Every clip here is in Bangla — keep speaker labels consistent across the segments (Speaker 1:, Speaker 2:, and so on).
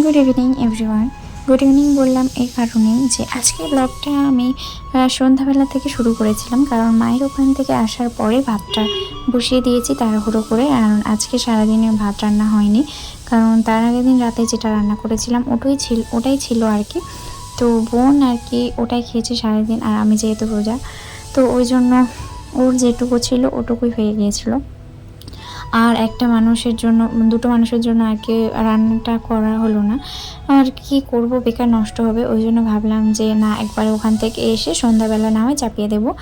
Speaker 1: Good evening everyone good evening বললাম এই কারণে যে আজকে ব্লগটা আমি সন্ধ্যাবেলা থেকে শুরু করেছিলাম, কারণ মায়ের ওখান থেকে আসার পরে ভাতটা বসিয়ে দিয়েছি তাড়াহুড়ো করে আর আজকে সারাদিনে ভাত রান্না হয়নি। কারণ তার আগের দিন রাতে যেটা রান্না করেছিলাম, ওটাই ছিল ওটাই ছিল আর কি। তো বোন আর কি ওটাই খেয়েছে সারাদিন, আর আমি যেহেতু রোজা, তো ওই জন্য ওর যেটুকু ছিল ওটুকুই হয়ে গিয়েছিল। আর একটা মানুষের জন্য, দুটো মানুষের জন্য আর কি রান্নাটা করা হলো না। আর কি করব, বেকার নষ্ট হবে, ওই জন্য ভাবলাম যে না, একবার ওখান থেকে এসে সন্ধ্যাবেলা না হয় চাপিয়ে দেবো।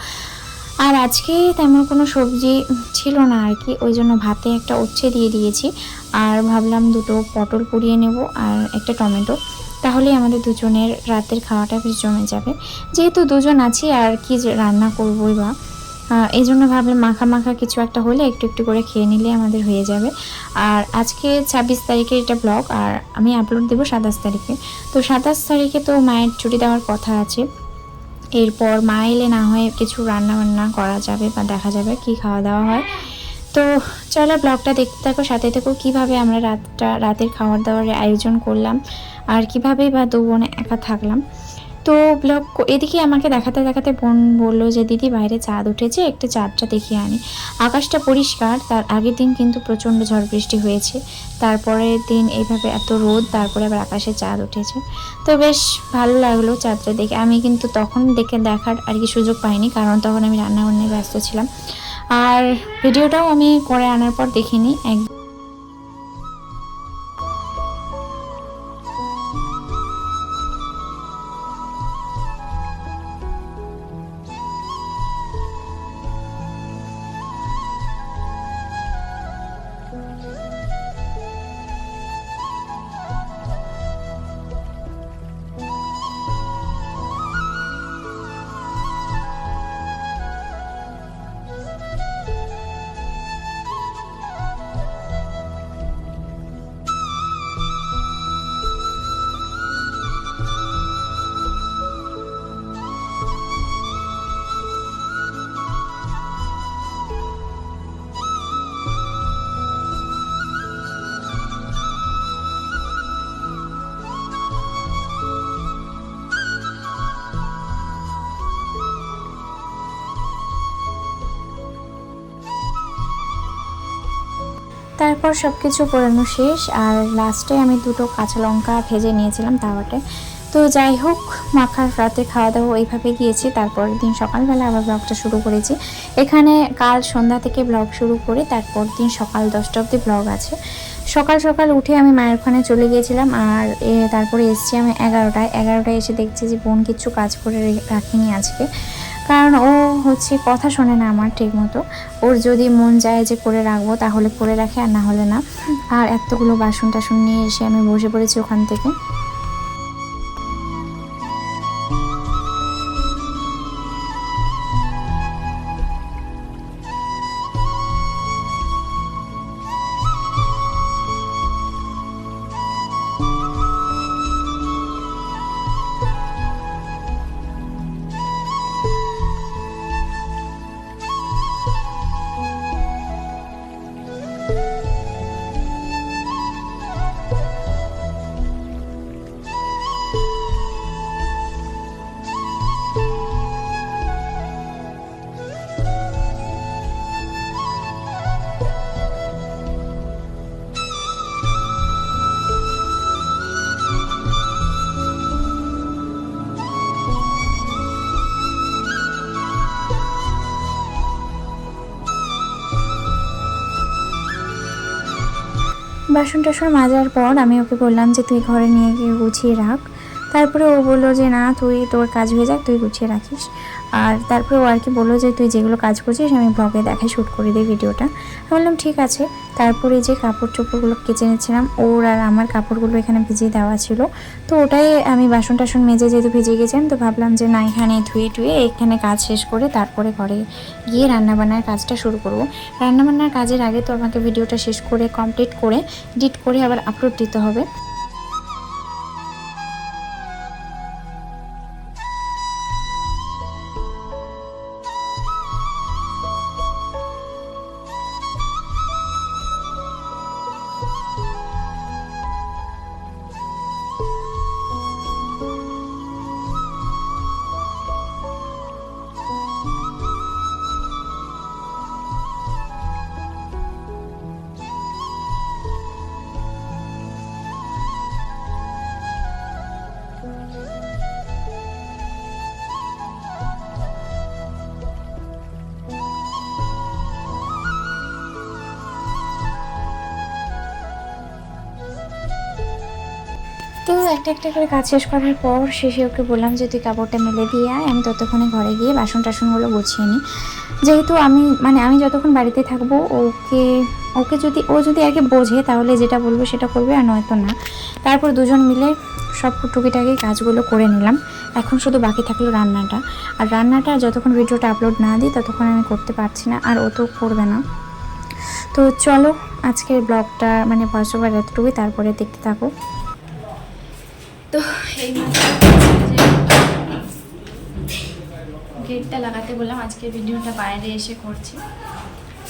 Speaker 1: আর আজকে তেমন কোনো সবজি ছিল না আর কি, ওই জন্য ভাতে একটা উচ্ছে দিয়ে দিয়েছি। আর ভাবলাম দুটো পটল পুড়িয়ে নেব আর একটা টমেটো। তাহলেই আমাদের দুজনের রাতের খাওয়াটা বেশ জমে যাবে। যেহেতু দুজন আছি আর কি রান্না করবোই বা। এই জন্য ভাবলাম মাখা মাখা কিছু একটা হলে একটু একটু করে খেয়ে নিলে আমাদের হয়ে যাবে। আর আজকে ছাব্বিশ তারিখে এটা ব্লগ আর আমি আপলোড দেবো সাতাশ তারিখে। তো সাতাশ তারিখে তো মায়ের ছুটি দেওয়ার কথা আছে। এরপর মা এলে না হয় কিছু রান্না বান্না করা যাবে বা দেখা যাবে কি খাওয়া দাওয়া হয়। তো চলো ব্লগটা দেখতে থাকো, সাথে থেকো কীভাবে আমরা রাতটা, রাতের খাওয়ার দাওয়ারের আয়োজন করলাম, আর কীভাবে বা দু বোনে একা থাকলাম। তো ব্লগ এদিকে আমাকে দেখাতে দেখাতে বোন বলল যে, দিদি, বাইরে চাঁদ উঠেছে, একটু চাঁদটা দেখিয়ে আনি। আকাশটা পরিষ্কার, তার আগের দিন কিন্তু প্রচণ্ড ঝড় বৃষ্টি হয়েছে। তারপরের দিন এইভাবে এত রোদ, তারপরে আবার আকাশে চাঁদ উঠেছে। তো বেশ ভালো লাগল চাঁদটা দেখে। আমি কিন্তু তখন দেখে দেখার আর কি সুযোগ পাইনি, কারণ তখন আমি রান্নাবান্নায় ব্যস্ত ছিলাম। আর ভিডিওটাও আমি করে আনার পর দেখিনি। এক তারপর সব কিছু পোড়ানো শেষ, আর লাস্টে আমি দুটো কাঁচা লঙ্কা ভেজে নিয়েছিলাম তাওয়াতে। তো যাই হোক, মাখার রাতে খাওয়া দাওয়া ওইভাবে গিয়েছি, তারপরের দিন সকালবেলা আবার ব্লগটা শুরু করেছি। এখানে কাল সন্ধ্যা থেকে ব্লগ শুরু করে, তারপর দিন সকাল দশটা অবধি ব্লগ আছে। সকাল সকাল উঠে আমি মায়ের ওখানে চলে গিয়েছিলাম, আর তারপরে এসেছি আমি এগারোটায়। এগারোটায় এসে দেখছি যে বোন কিছু কাজ করে রাখিনি আজকে। কারণ ও হচ্ছে কথা শোনে না আমার ঠিক মতো ওর যদি মন যায় যে করে রাখব, তাহলে করে রাখে আর না হলে না। আর এতগুলো বাসন টাসন নিয়ে এসে আমি বসে পড়েছি ওখান থেকে। thank you বাসন টাসন মাজার পর আমি ওকে বললাম যে, তুই ঘরে নিয়ে গিয়ে গুছিয়ে রাখ। তারপরে ও বলল যে, না, তুই তোর কাজ হয়ে যাক, তুই গুছিয়ে রাখিস। আর তারপরে ও আর কি বলল যে, তুই যেগুলো কাজ করছিস, আমি ব্লগে দেখাই শ্যুট করে দিই ভিডিওটা আমি বললাম, ঠিক আছে। তারপরে যে কাপড় চোপড়গুলো কেচে নিচ্ছিলাম, ওর আর আমার কাপড়গুলো এখানে ভিজিয়ে দেওয়া ছিল। তো ওটাই আমি বাসন টাসন মেজে যেহেতু ভিজে গেছিলাম, তো ভাবলাম যে, না, এখানে ধুয়ে টুয়ে এখানে কাজ শেষ করে তারপরে ঘরে গিয়ে রান্নাবান্নার কাজটা শুরু করব। রান্নাবান্নার কাজের আগে তো আমাকে ভিডিওটা শেষ করে কমপ্লিট করে এডিট করে আবার আপলোড দিতে হবে। একটা একটা করে কাজ শেষ করার পর শেষে ওকে বললাম যে, তুই কাপড়টা মেলে দিয়ে আয়, আমি ততক্ষণে ঘরে গিয়ে বাসন টাসনগুলো গুছিয়ে নিই। যেহেতু আমি মানে আমি যতক্ষণ বাড়িতে থাকব, ওকে ওকে যদি, ও যদি কি বোঝে, তাহলে যেটা বলব সেটা করবে আর নয়তো না। তারপর দুজন মিলে সব টুকিটাকি কাজগুলো করে নিলাম। এখন শুধু বাকি থাকল রান্নাটা। আর রান্নাটা যতক্ষণ ভিডিওটা আপলোড না দিই, ততক্ষণ আমি করতে পারছি না, আর ও তো করবে না। তো চলো, আজকের ব্লগটা মানে ভয়েস ওভার এতটুকুই, তারপরে দেখতে থাকো। তো এই গেটটা লাগাতে বললাম আজকে ভিডিওটা বাইরে এসে করছি।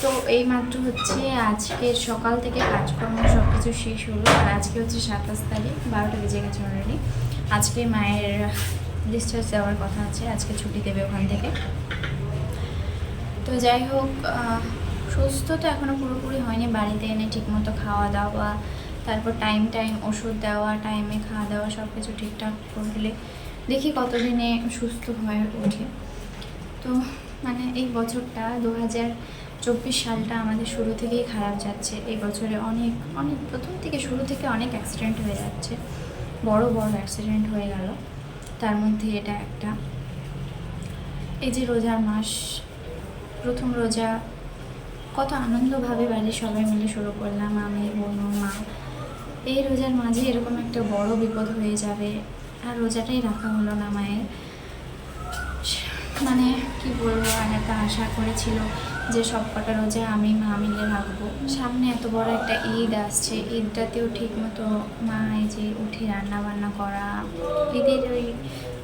Speaker 1: তো এই মাত্র হচ্ছে আজকে সকাল থেকে কাজকর্ম সব কিছু শেষ হলো, আর আজকে হচ্ছে সাতাশ তারিখ, বারোটা বেজে গেছে অলরেডি আজকে মায়ের ডিসচার্জ দেওয়ার কথা আছে, আজকে ছুটি দেবে ওখান থেকে। তো যাই হোক সুস্থ তো এখনও পুরোপুরি হয়নি, বাড়িতে এনে ঠিকমতো খাওয়া দাওয়া তারপর টাইম টাইম ওষুধ দেওয়া টাইমে খাওয়া দাওয়া সব কিছু ঠিকঠাক করলে দেখি কতদিনে সুস্থ হয়ে ওঠে। তো মানে এই বছরটা দু হাজার চব্বিশ সালটা আমাদের শুরু থেকেই খারাপ যাচ্ছে। এই বছরে অনেক অনেক, প্রথম থেকে শুরু থেকে অনেক অ্যাক্সিডেন্ট হয়ে যাচ্ছে। বড় বড় অ্যাক্সিডেন্ট হয়ে গেল। তার মধ্যে এটা একটা। এই যে রোজার মাস, প্রথম রোজা, কত আনন্দভাবে বাড়ির সবাই মিলে শুরু করলাম। আমি, বোন, মা এই রোজার মাঝে এরকম একটা বড় বিপদ হয়ে যাবে, আর রোজাটাই রাখা হলো না মায়ের। মানে কি বলব আর একটা আশা করেছিল যে সব কটা রোজা আমি মা মিলে রাখব। সামনে এত বড় একটা ঈদ আসছে, ঈদটাতেও ঠিক মতো মা এই যে উঠে রান্না বান্না করা, ঈদের ওই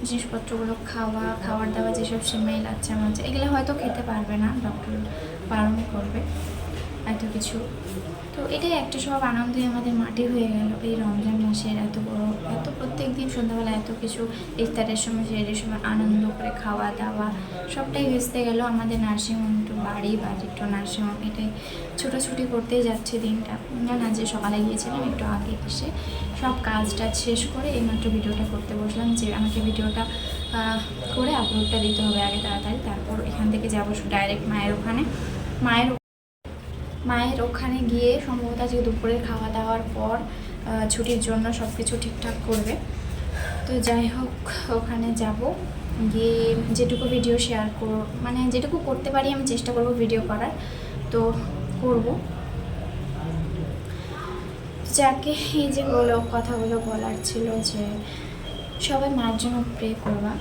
Speaker 1: জিনিসপত্রগুলো খাওয়া খাবার দাওয়া যেসব সিমাই, লাচ্চা, মাচ্চা, এগুলো হয়তো খেতে পারবে না ডক্টর বারণ করবে এত কিছু। তো এটাই একটা সব আনন্দই আমাদের মাটি হয়ে গেল। এই রমজান মাসের এত বড়, এত প্রত্যেক দিন সন্ধ্যাবেলা এত কিছু, ইফতারের সময়, সেরের সময় আনন্দ করে খাওয়া দাওয়া, সবটাই ভেস্তে গেল। আমাদের নার্সিংহোম একটু বাড়ি বাড়ি একটু নার্সিংহোম, এটাই ছোটাছুটি করতেই যাচ্ছে দিনটা। না না, যে সকালে গিয়েছিলাম একটু আগে এসে সব কাজ টাজ শেষ করে এইমাত্র ভিডিওটা করতে বসলাম, যে আমাকে ভিডিওটা করে আপলোডটা দিতে হবে আগে তাড়াতাড়ি। তারপর এখান থেকে যাব ডাইরেক্ট মায়ের ওখানে। মায়ের মায়ের ওখানে গিয়ে সম্ভবত আজকে দুপুরে খাওয়া দাওয়ার পর ছুটির জন্য সব কিছু ঠিকঠাক করবে। তো যাই হোক, ওখানে যাব। গিয়ে যেটুকু ভিডিও শেয়ার কর মানে যেটুকু করতে পারি আমি চেষ্টা করব ভিডিও করার। তো করব। যাকে এই যে বলো, কথাগুলো বলার ছিল যে সবাই মায়ের জন্য প্রে করবা,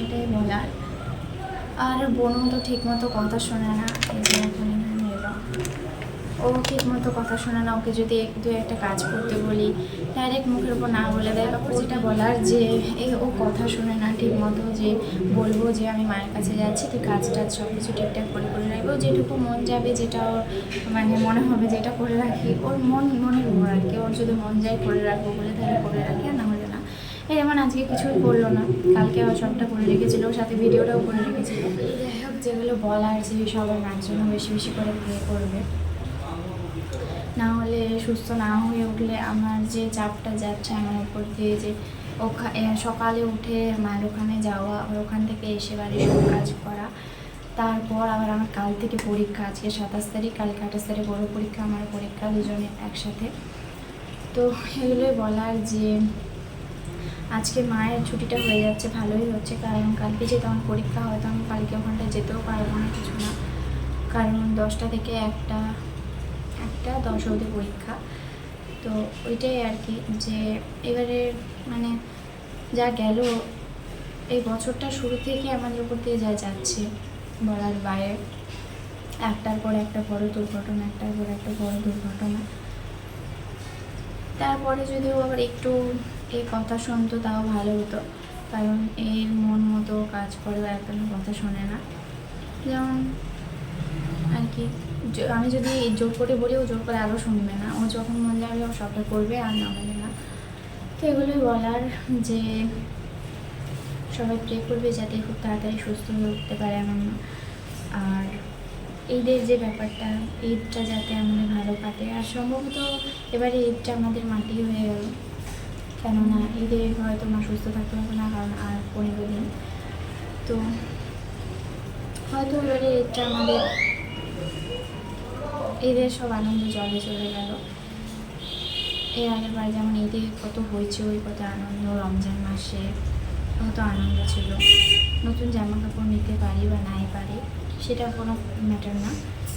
Speaker 1: এটাই বলার। আর বোনও তো ঠিক মতো কথা শোনে না, এই যে ও ঠিক মতো কথা শোনে না, ওকে যদি এক দু একটা কাজ করতে বলি ডাইরেক্ট মুখের উপর না বলে দেয়। তারপর যেটা বলার যে এই ও কথা শোনে না ঠিক মতো যে, বলব যে আমি মায়ের কাছে যাচ্ছি, তুই কাজ টাজ সব কিছু ঠিকঠাক করে করে রাখব। যেটুকু মন যাবে যেটা ওর মানে মনে হবে যেটা করে রাখি, ওর মন মনের উপর আর কি। ওর যদি মন যায় করে রাখব বলে তাহলে করে রাখি, আর না হলে না। এই যেমন আজকে কিছুই করল না। কালকে আবার সবটা করে রেখেছিল সাথে ভিডিওটাও করে রেখেছিল। যেগুলো বলার যে সবাই মার জন্য বেশি বেশি করে প্রে করবে। না হলে সুস্থ না হয়ে উঠলে আমার যে চাপটা যাচ্ছে আমার উপর দিয়ে যে ওখা- এ, সকালে উঠে মায়ের ওখানে যাওয়া আবার ওখান থেকে এসে বাড়ির সব কাজ করা। তারপর আবার আমার কাল থেকে পরীক্ষা আজকে সাতাশ তারিখ কালকে আঠাশ তারিখ বড় পরীক্ষা আমার পরীক্ষা দুজনে একসাথে। তো এগুলোই বলার যে আজকে মায়ের ছুটিটা হয়ে যাচ্ছে ভালোই হচ্ছে। কারণ কালকে যেহেতু আমার পরীক্ষা হয়তো আমি কালকে ওখানটায় যেতেও পারব না কিছু না। কারণ দশটা থেকে একটা একটা অবধি পরীক্ষা। তো ওইটাই আর কি যে এবারে মানে যা গেল, এই বছরটা শুরু থেকে আমাদের উপর দিয়ে যা যাচ্ছে বলার বাইরে। একটার পর একটা বড় দুর্ঘটনা, একটার পর একটা বড় দুর্ঘটনা। তারপরে যদি ও আবার একটু এই কথা শুনতো, তাও ভালো হতো। কারণ এর মন মতো কাজ করে ও একদমই কথা শোনে না। যেমন আর কি আমি যদি জোর করে বলি, ও জোর করে আরও শুনবে না। ও যখন মন যাবে ও সবটা করবে আর না হলে না। তো এগুলোই বলার যে সবাই প্রে করবে যাতে খুব তাড়াতাড়ি সুস্থ হয়ে উঠতে পারে এমন আর ঈদের যে ব্যাপারটা, ঈদটা যাতে আমাদের ভালো কাটে। আর সম্ভবত এবারে ঈদটা আমাদের মাটি হয়ে গেল। কেননা ঈদে হয়তো মা সুস্থ থাকতে পারবে না, কারণ আর পনেরো দিন। তো হয়তো এবারে ঈদটা আমাদের ঈদের সব আনন্দ জলে চলে গেল। এর আগের বার যেমন ঈদে কত হইচই কত আনন্দ রমজান মাসে কত আনন্দ ছিল। নতুন জামা কাপড় নিতে পারি বা নাই পারি সেটা কোনো ম্যাটার না।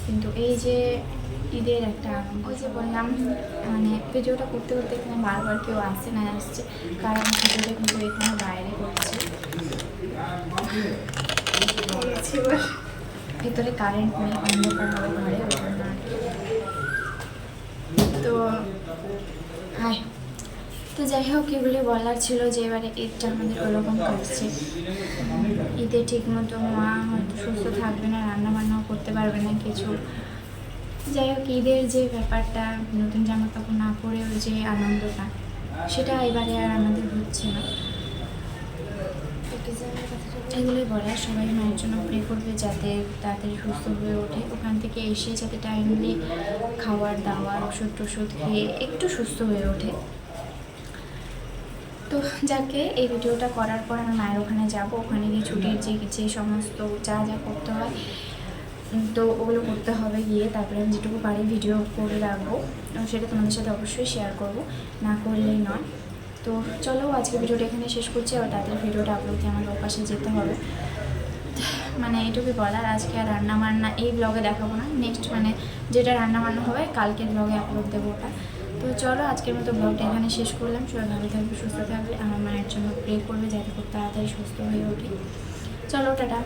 Speaker 1: কিন্তু এই যে ঈদের একটা আনন্দ ওই যে বললাম মানে ভিডিওটা করতে করতে এখানে বারবার কেউ আসছে না আসছে কারণ ভিডিওটা কিন্তু এখানে বাইরে করছে। ভিতরে কারেন্ট নেই অন্ধকার হবে ঘরে ওই। তো, হাই। তো যাই হোক, এগুলি বলার ছিল যে এবারে ঈদটা আমাদের ওরকম কাটছে। ঈদে ঠিক মতো মা হয়তো সুস্থ থাকবে না রান্না বান্নাও করতে পারবে না কিছু। যাই হোক, ঈদের যে ব্যাপারটা, নতুন জামা কাপড় না পরেও যে আনন্দটা, সেটা এবারে আর আমাদের হচ্ছে না। এগুলোই বলা সবাই মায়ের জন্য প্রে করবে যাতে তাড়াতাড়ি সুস্থ হয়ে ওঠে। ওখান থেকে এসে যাতে টাইমলি খাওয়ার, দাওয়ার ওষুধ টষুধ খেয়ে একটু সুস্থ হয়ে ওঠে। তো যাকে এই ভিডিওটা করার পর আমি মায়ের ওখানে যাব। ওখানে গিয়ে ছুটির যে যে সমস্ত যা যা করতে হয় তো ওগুলো করতে হবে গিয়ে তারপরে আমি যেটুকু পারি ভিডিও করে রাখব। সেটা তোমাদের সাথে অবশ্যই শেয়ার করব। না করলেই নয়। তো চলো, আজকে ভিডিওটা এখানে শেষ করছি আর তাদের ভিডিওটা আপলোড দিয়ে আমাকে ওপাশে যেতে হবে। মানে এটুকুই বলার, আজকে আর রান্না বান্না এই ব্লগে দেখাবো না। নেক্সট মানে যেটা রান্না বান্না হবে, কালকের ব্লগে আপলোড দেবো ওটা। তো চলো, আজকের মতো ব্লগটা এখানে শেষ করলাম। সবাই ভালো থাকবে, সুস্থ থাকবে। আমার মায়ের জন্য প্রে করবে, যাতে খুব তাড়াতাড়ি সুস্থ হয়ে ওঠে। চলো, টাটা।